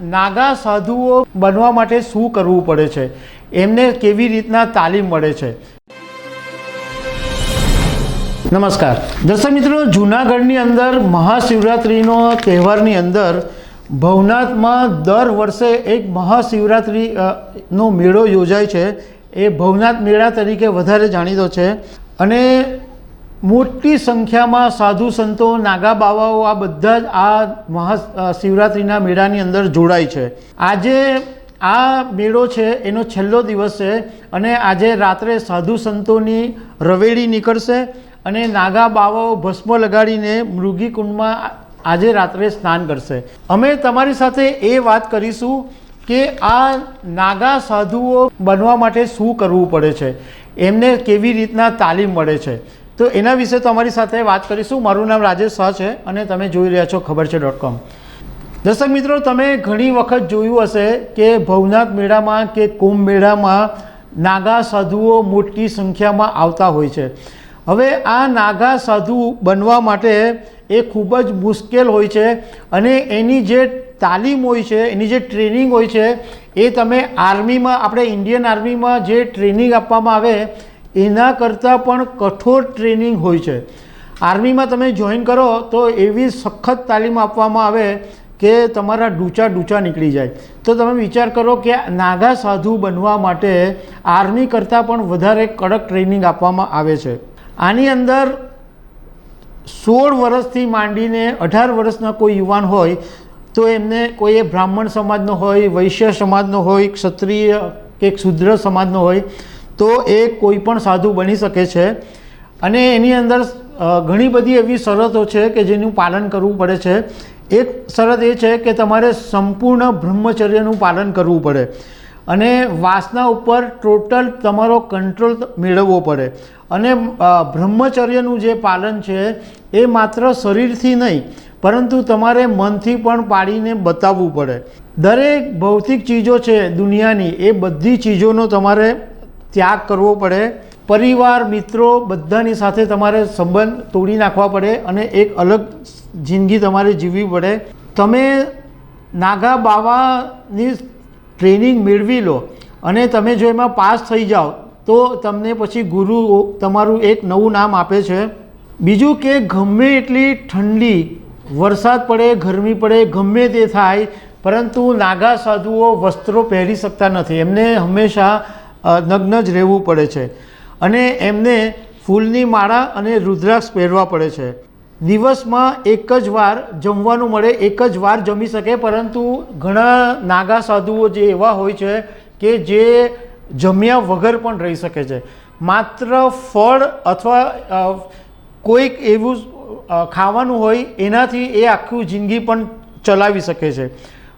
નાગા સાધુઓ બનવા માટે શું કરવું પડે છે? એમને કેવી રીતના તાલીમ મળે છે? નમસ્કાર. દર્શક મિત્રો, જૂનાગઢની અંદર મહાશિવરાત્રિનો તહેવારની અંદર ભવનાથમાં દર વર્ષે એક મહાશિવરાત્રિ નો મેળો યોજાય છે. એ ભવનાથ મેળા તરીકે વધારે જાણીતો છે. અને મોટી સંખ્યામાં સાધુ સંતો નાગા બાવાઓ આ બધા જ આ મહા શિવરાત્રિના મેળાની અંદર જોડાય છે. આજે આ મેળો છે, એનો છેલ્લો દિવસ છે અને આજે રાત્રે સાધુ સંતોની રવેડી નીકળશે અને નાગા બાવાઓ ભસ્મ લગાડીને મૃગીકુંડમાં આજે રાત્રે સ્નાન કરશે. અમે તમારી સાથે એ વાત કરીશું કે આ નાગા સાધુઓ બનવા માટે શું કરવું પડે છે? એમને કેવી રીતના તાલીમ મળે છે? તો એના વિશે તમારી સાથે વાત કરીશું. મારું નામ રાજેશ શાહ છે અને તમે જોઈ રહ્યા છો ખબર છે ડોટ કોમ દર્શક મિત્રો, તમે ઘણી વખત જોયું હશે કે ભવનાથ મેળામાં કે કુંભ મેળામાં નાગા સાધુઓ મોટી સંખ્યામાં આવતા હોય છે. હવે આ નાગા સાધુ બનવા માટે એ ખૂબ જ મુશ્કેલ હોય છે અને એની જે તાલીમ હોય છે, એની જે ટ્રેનિંગ હોય છે, એ તમે આર્મીમાં, આપણે ઇન્ડિયન આર્મીમાં જે ટ્રેનિંગ આપવામાં આવે એના કરતાં પણ કઠોર ટ્રેનિંગ હોય છે. આર્મીમાં તમે જોઈન કરો તો એવી સખત તાલીમ આપવામાં આવે કે તમારા ડૂચા ડૂચા નીકળી જાય. તો તમે વિચાર કરો કે નાગા સાધુ બનવા માટે આર્મી કરતાં પણ વધારે કડક ટ્રેનિંગ આપવામાં આવે છે. આની અંદર સોળ વર્ષથી માંડીને અઢાર વર્ષના કોઈ યુવાન હોય તો એમને કોઈ એ બ્રાહ્મણ સમાજનો હોય, વૈશ્ય સમાજનો હોય, ક્ષત્રિય કે શુદ્ર સમાજનો હોય તો એ કોઈ પણ સાધુ બની શકે છે. અને એની અંદર ઘણી બધી એવી શરતો છે કે જેનું પાલન કરવું પડે છે. એક શરત એ છે કે તમારે સંપૂર્ણ બ્રહ્મચર્યનું પાલન કરવું પડે. અને વાસના ઉપર ટોટલ તમારો કંટ્રોલ મેળવવો પડે. અને બ્રહ્મચર્યનું જે પાલન છે એ માત્ર શરીરથી નહીં, પરંતુ તમારે મનથી પણ પાડીને બતાવવું પડે. દરેક ભૌતિક ચીજો છે દુનિયાની, એ બધી ચીજોનો તમારે ત્યાગ કરવો પડે. પરિવાર, મિત્રો બધાની સાથે તમારે સંબંધ તોડી નાખવા પડે અને એક અલગ જિંદગી તમારે જીવવી પડે. તમે નાગા બાવાની ટ્રેનિંગ મેળવી લો અને તમે જો એમાં પાસ થઈ જાઓ, તો તમને પછી ગુરુ તમારું એક નવું નામ આપે છે. બીજું કે ગમે એટલી ઠંડી, વરસાદ પડે, ગરમી પડે, ગમે તે થાય, પરંતુ નાગા સાધુઓ વસ્ત્રો પહેરી શકતા નથી. એમને હંમેશા નગ્ન જ રહેવું પડે છે. અને એમને ફૂલની માળા અને રુદ્રાક્ષ પહેરવા પડે છે. દિવસમાં એક જ વાર જમવાનું મળે, એક જ વાર જમી શકે, પરંતુ ઘણા નાગા સાધુઓ જે એવા હોય છે કે જે જમ્યા વગર પણ રહી શકે છે. માત્ર ફળ અથવા કોઈક એવું ખાવાનું હોય, એનાથી એ આખું જિંદગી પણ ચલાવી શકે છે.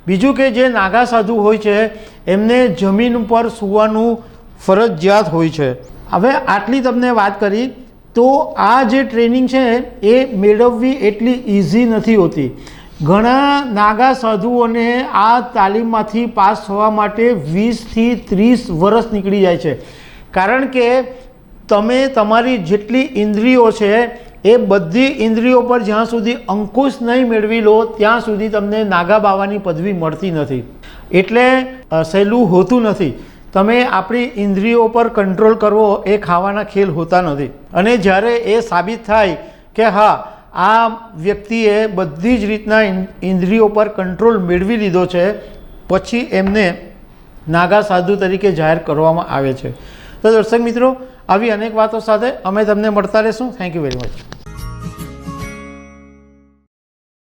બીજું કે જે નાગા સાધુ હોય છે, એમને જમીન ઉપર સૂવાનું ફરજિયાત હોય છે. હવે આટલી તમને વાત કરી, તો આ જે ટ્રેનિંગ છે, એ મેળવવી એટલી ઇઝી નથી હોતી. ઘણા નાગા સાધુઓને આ તાલીમમાંથી પાસ થવા માટે વીસથી ત્રીસ વર્ષ નીકળી જાય છે. કારણ કે તમે તમારી જેટલી ઇન્દ્રિયો છે, એ બધી ઇન્દ્રિયો પર જ્યાં સુધી અંકુશ નહીં મેળવી લો, ત્યાં સુધી તમને નાગા બાવાની પદવી મળતી નથી. એટલે સહેલું હોતું નથી. તમે આપણી ઇન્દ્રિયો પર કંટ્રોલ કરવો એ ખાવાના ખેલ હોતા નથી. અને જ્યારે એ સાબિત થાય કે હા, આ વ્યક્તિએ બધી જ રીતના ઇન- ઇન્દ્રિયો પર કંટ્રોલ મેળવી લીધો છે, પછી એમને નાગા સાધુ તરીકે જાહેર કરવામાં આવે છે. તો દર્શક મિત્રો, આવી અનેક વાતો સાથે અમે તમને મળતા રહીશું. Thank you very much